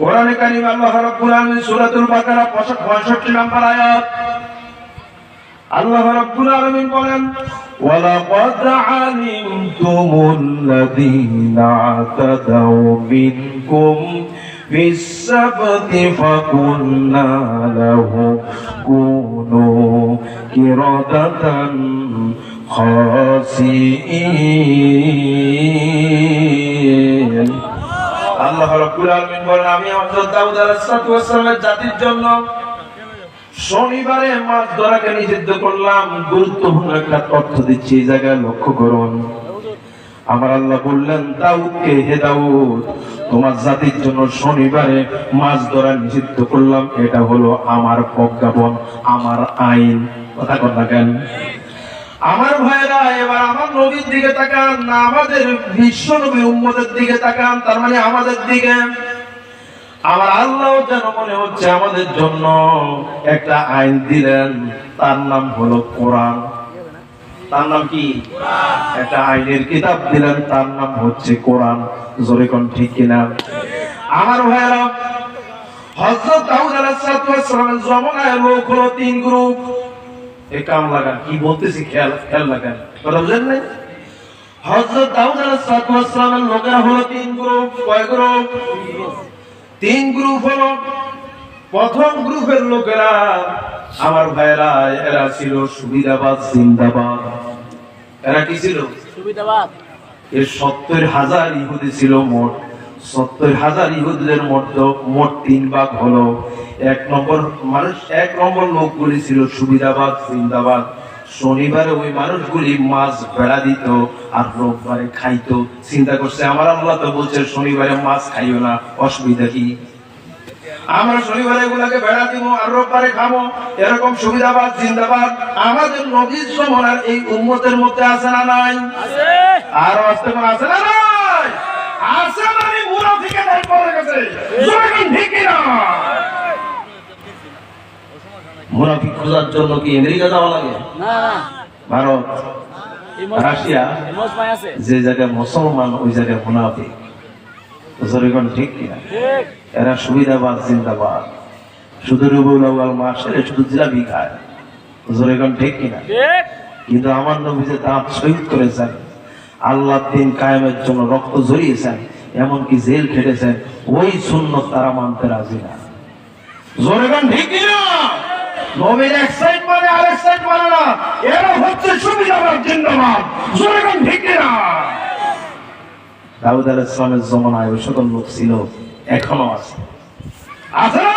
কোরআনে কারিম আল্লাহ রাব্বুল আলামিন সূরাতুল বাকারা 65 নম্বর আয়াত আল্লাহ রাব্বুল আলামিন বলেন ওয়ালাকাদ আলিমতুমুল্লাযীনা আতাদাউ মিনকুম بالسبت فقلنا له كونوا كردة خاسئين আল্লাহ রাব্বুল আলামিন বলেন, আমি হযরত দাউদ আলাইহিস জাতির জন্য শনিবারে মাছ ধরাকে নিষিদ্ধ করলাম। গুরুত্বপূর্ণ একটা তথ্য দিচ্ছি, এই জায়গায় লক্ষ্য করুন। আমার আল্লাহ বললেন, দাউদকে হে দাউদ, তোমার জাতির জন্য শনিবারে মাছ ধরা নিষিদ্ধ করলাম। এটা হলো আমার প্রজ্ঞাপন, আমার আইন। কথা কথা কেন? আমার ভাইরা এবার নবীর দিকে তাকান না আমাদের বিশ্ব নবী উম্মদের দিকে তাকান তার মানে আমাদের দিকে। আমার আল্লাহ যেন মনে হচ্ছে আমাদের জন্য একটা আইন দিলেন তার নাম হলো কোরআন। তার নাম কি? একটা আইনের কিতাব দিলেন তার নাম হচ্ছে কোরআন। জোরে কোন ঠিক কিনা? আমার ভাইরা হযরত দাউদ আলাইহিস সালামের জমানায় লোক হলো তিন গ্রুপ। এই লাগান কি বলতেছি খেয়াল খেয়াল লাগান কথা বুঝেন নাই? হযরত দাউদ আলাইহিস সালামের লোকেরা হলো তিন গ্রুপ। কয় গ্রুপ? তিন গ্রুপ হলো প্রথম গ্রুপের লোকেরা আমার ভাইরা এরা ছিল সুবিধাবাদ জিন্দাবাদ। এরা কি ছিল? সুবিধাবাদ। এর সত্তর হাজার ইহুদি ছিল মোট। সত্তর হাজার ইহুদিদের মধ্যে মোট তিন ভাগ হলো। এক নম্বর মানুষ এক নম্বর লোকগুলি ছিল সুবিধাবাদ জিন্দাবাদ। শনিবারে ওই মানুষগুলি মাছ ভেড়া দিত আর রোববারে খাইতো। চিন্তা করছে আমার আল্লাহ তো বলছে শনিবারে মাছ খাইও না অসুবিধা কি? আমরা শনিবারে এগুলাকে বেড়া দিব আর রোববারে খাব এরকম সুবিধাবাদ জিন্দাবাদ। আমাদের নবীর সমনার এই উম্মতের মধ্যে আছে না নাই? আর আসতে আছে না নাই? আছে। গেছে খোঁজার জন্য কি আমেরিকা যাওয়া লাগে? ভারত রাশিয়া যে জায়গায় মুসলমান ওই জায়গায় মুনাফিক। ঠিক কিনা এরা সুবিধাবাদ জিন্দাবাদ। শুধু রুবুল আউয়াল মাস এরা শুধু জিলাপি খায়। ঠিক কিনা কিন্তু আমার নবী যে দাঁত শহীদ করেছেন। আল্লাহ দিন কায়েমের জন্য রক্ত ঝরিয়েছেন। এমনকি জেল খেটেছেন ওই শূন্য তারা মানতে রাজি না। জোরে গান ঠিক কিনা নবীর এক সাইড মানে আরেক সাইড মানে না এরা হচ্ছে সুবিধাবাদ জিন্দাবাদ। জোরে গান ঠিক কিনা দাউদ আলাইহিস ইসলামের জমানায় ওই সকল লোক ছিল এখনও আছে। আছে না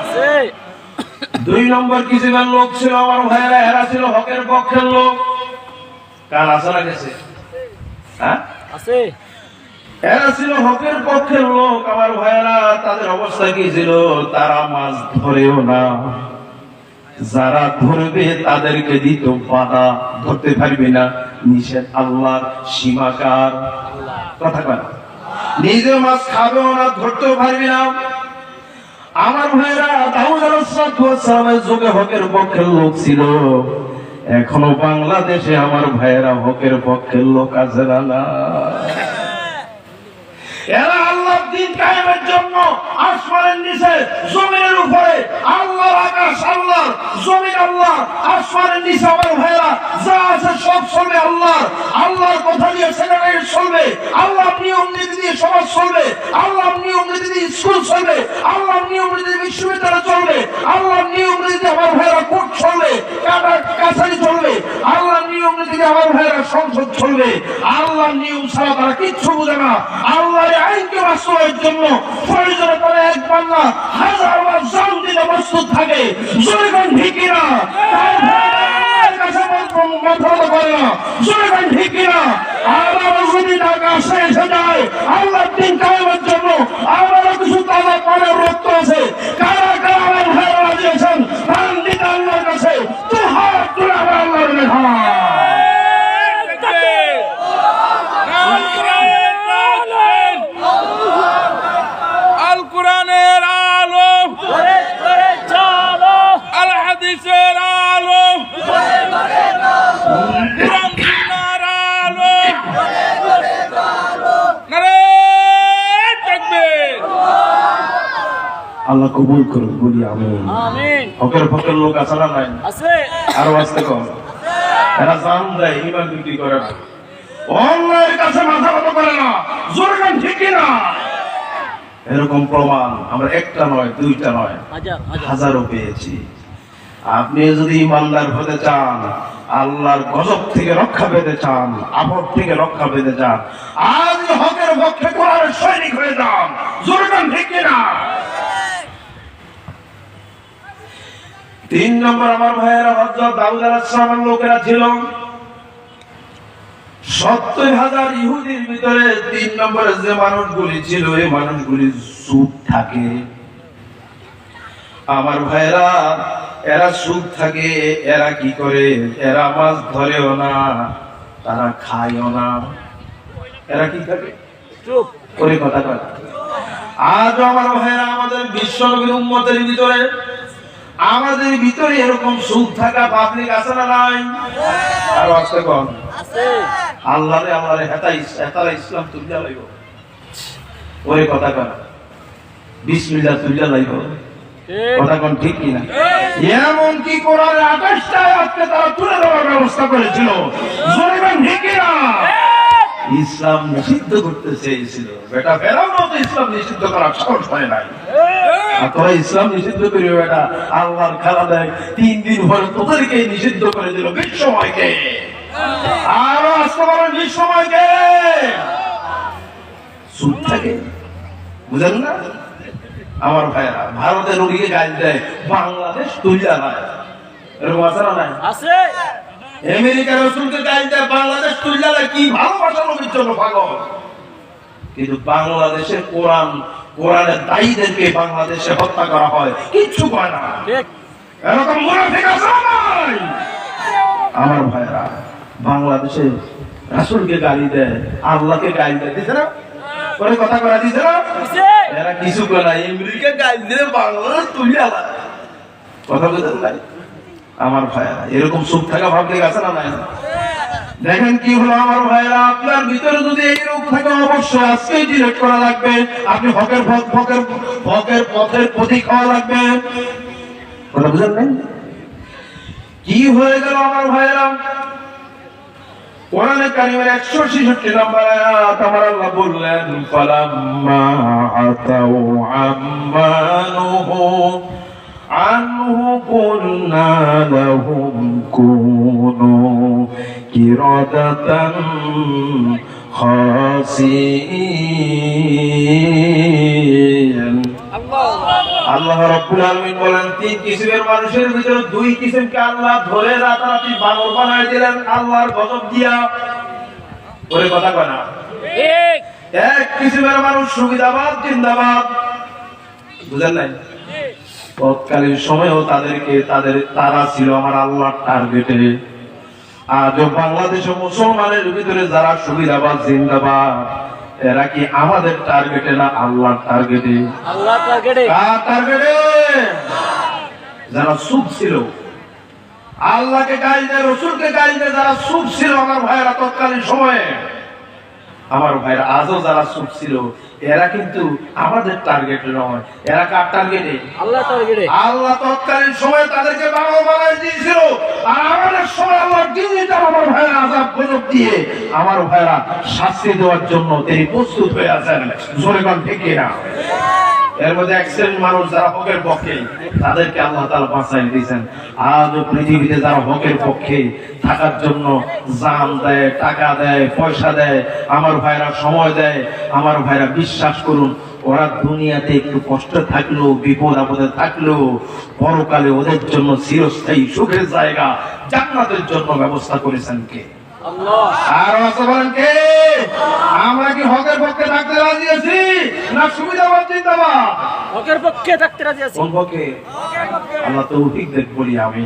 আছে। দুই নম্বর কিসিমের লোক ছিল আমার ভাইয়েরা এরা ছিল হকের পক্ষের লোক। কার আছে না গেছে? হ্যাঁ? আছে। এরা ছিল হকের পক্ষের লোক, আমার ভাইয়েরা, তাদের অবস্থা কি ছিল? তারা মাছ ধরেও না। যারা ধরবে, তাদেরকে দিত বাধা। ধরতে পারবে না। নিষেধ আল্লাহর সীমাকার। কথা কয় নিজে মাছ খাবেও না, ধরতেও পারবি না। আমার ভাইরা দাউদ আলাইহিসসালামের যুগে হকের পক্ষের লোক ছিল। এখনও বাংলাদেশে আমার ভাইয়েরা হকের পক্ষের লোক আছে না? এরা আল্লাহর দিন কায়েমের জন্য আসমানের নিচে, জমিনের উপরে, আল্লাহর আকাশ আল্লাহ জমিন আল্লাহ আসমানের নিচে আমার ভাইরা যা আছে সব চলবে আল্লাহ আল্লাহর কথা দিয়ে সেখানে চলবে আল্লাহ নিয়ম নীতি দিয়ে সমাজ চলবে আল্লাহ নিয়ম নীতি দিয়ে স্কুল চলবে আল্লাহ নিয়ম নীতি দিয়ে বিশ্ববিদ্যালয় চলবে আল্লাহর নিয়ম নীতি আমার ভাইরা কোর্ট চলবে কাছারি চলবে আল্লাহর নিয়ম নীতি আমার ভাইরা সংসদ চলবে। আল্লাহর নিয়ম ছাড়া তারা কিচ্ছু বুঝে না। আল্লাহর আইনকে বাস্তবায়নের জন্য প্রয়োজনে তারা এক বাংলা হাজার বার জান দিলে প্রস্তুত থাকে। কোন ঠিকই না। ভাইয়ের আমরা যদি ঢাকা আসে এসে যায় আল্লাহর দিন কায়েমের জন্য আমারও কিছু তাজা পানের রক্ত আছে কারা কারা আমার ভাইয়েরা দিয়েছেন প্রাণ দিতে আল্লাহর কাছে তো হাত তুলে আমার আল্লাহর লেখা আল কোরআনের আলো করে করে চলো আল হাদিসের আলো কোরআন সুন্নাহর আলো নারে তাকবীর আল্লাহ কবুল করুন বলি আমি আমিন। হকের পক্ষের লোক আছে না নাই। আছে। আরও আসতে কম। এরা জান দেয় ইমান বিক্রি করে না। অন্যের কাছে মাথা মতো করে না। জোর গান ঠিকই না। এরকম প্রমাণ আমরা একটা নয় দুইটা নয়। হাজার হাজার। হাজারও পেয়েছি। আপনি যদি ইমানদার হতে চান আল্লাহর গজব থেকে রক্ষা পেতে চান আপদ থেকে রক্ষা পেতে চান আজ হকের পক্ষে কোরআনের সৈনিক হয়ে যান। জোরগান ঠিক না। তিন নম্বর আমার ভাইয়েরা হজরত দাউদ আলাইহিসসালামের লোকেরা ছিল। সত্তর হাজার ইহুদির ভিতরে তিন নম্বরে যে মানুষগুলি ছিল এই মানুষগুলি সুদ থাকে। আমার ভাইরা এরা সুদ থাকে এরা কি করে? এরা মাছ ধরেও না তারা খায়ও না। এরা কি থাকে চুপ। ওই কথা আজ আমার ভাইরা আমাদের বিশ্ব নবীর উম্মতের ভিতরে আমাদের ভিতরে এরকম সুখ থাকা পাবলিক আছে না নাই? আর আসতে কম। আছে। আল্লাহ আল্লাহ রে হেতা হেতারা ইসলাম তুলিয়া লাইব। ওই কথা কয় বিসমিল্লাহ তুলিয়া লাইব। কথা কোন ঠিক কিনা এমন কি কোরআনের আঠাশটা আজকে তারা তুলে দেওয়ার ব্যবস্থা করেছিল। জোরে ঠিক কিনা ইসলাম নিষিদ্ধ করতে চেয়েছিল। বেটা ফেরাও তো ইসলাম নিষিদ্ধ করার সাহস হয় নাই। তোরা ইসলাম নিষিদ্ধ করিও বেটা আল্লাহর খেলা দেয় তিন দিন পরে তোদেরকে নিষিদ্ধ করে দিল বিশ্বময়কে। আরও আসতে পারো বিশ্বময়কে। সুদ থাকে। বুঝেন না? আমার ভাইরা ভারতের রোগীকে গাইড দেয় বাংলাদেশ তুলিয়া নাই এরকম আছে না নাই? আছে। আমেরিকার রসুলকে গাইড দেয় বাংলাদেশ তুলিয়া নাই কি ভালোবাসা নবীর জন্য পাগল? কিন্তু বাংলাদেশে কোরআন কোরআনের দায়ীদেরকে বাংলাদেশে হত্যা করা হয়। কিচ্ছু না। এরকম মুনাফিক আছে আমার ভাইরা বাংলাদেশে রাসুলকে গালি দেয় আল্লাহকে গালি দেয় দিছে না? করে কথা করা দিছে না? এরা কিছু করে না আমেরিকা গালি দিলে বাংলাদেশ তুলি আলা কথা বলতে নাই আমার ভাইরা এরকম সুখ থাকা ভাবলে গেছে না নাই? দেখেন কি হলো আমার ভাইরা আপনার ভিতরে যদি এই রোগ থাকে, অবশ্যই আজকেই ডিলেট করা লাগবে। আপনি হকের হকের হকের পথের প্রতীক হওয়া লাগবে। নাই? কি হয়ে গেল আমার ভাইরা একশো ছেষট্টি নম্বর আয়াত, আমার আল্লাহ বললেন আনহু কুলনা লাহুম কুনু কিরাদাতান খাসিন। আল্লাহ রাব্বুল আলামিন বলেন তিন কিসিমের মানুষের ভিতরে দুই কিসিমকে আল্লাহ ধরে রাতারাতি বানর বানায় দিলেন আল্লাহর গজব দিয়া। ওরে কথা কয় না। ঠিক। এক কিসিমের মানুষ সুবিধাবাদ জিন্দাবাদ। বুঝেন নাই? তৎকালীন সময়েও তাদেরকে তাদের তারা ছিল আমার আল্লাহর টার্গেটে আজও বাংলাদেশে মুসলমানের ভিতরে যারা সুবিধাবাদ জিন্দাবাদ এরা কি আমাদের টার্গেটে না আল্লাহর টার্গেটে আল্লাহ টার্গেটে কার টার্গেটে যারা সুখ ছিল। আল্লাহকে গাইল দেয় রসুলকে গাইল যারা সুখ ছিল আমার ভাইয়েরা তৎকালীন সময়ে। আমার ভাইয়ের আজও যারা সুখ ছিল এরা কিন্তু আমাদের টার্গেটে নয় এরা কার টার্গেটে আল্লাহ টার্গেটে আল্লাহ তৎকালীন সময় তাদেরকে বাবা বানাই দিয়েছিল। আর আমাদের সময় আল্লাহ আমার ভাইয়ের আজাব গজব দিয়ে। আমার ভাইয়েরা শাস্তি দেওয়ার জন্য তিনি প্রস্তুত হয়ে আছেন। জোরে থেকে ঠিক না এর মধ্যে এক শ্রেণির মানুষ যারা হকের পক্ষে, তাদেরকে আল্লাহ তালা বাঁচাই দিয়েছেন। আজও পৃথিবীতে যারা হকের পক্ষে, থাকার জন্য জান দেয়, টাকা দেয়, পয়সা দেয়, আমার ভাইরা সময় দেয়, আমার ভাইরা বিশ্বাস করুন, ওরা দুনিয়াতে একটু কষ্ট থাকলেও, বিপদ আপদে থাকলেও, পরকালে ওদের জন্য চিরস্থায়ী সুখের জায়গা, জান্নাতের জন্য ব্যবস্থা করেছেন কে? আর আছে বলেন কে? আমরা কি হকের পক্ষে থাকতে রাজি আছি না সুবিধাবাদ জিন্দাবাদ হকের পক্ষে থাকতে রাজি আছি। কোন পক্ষে আল্লাহ তৌফিক দেখ বলি আমি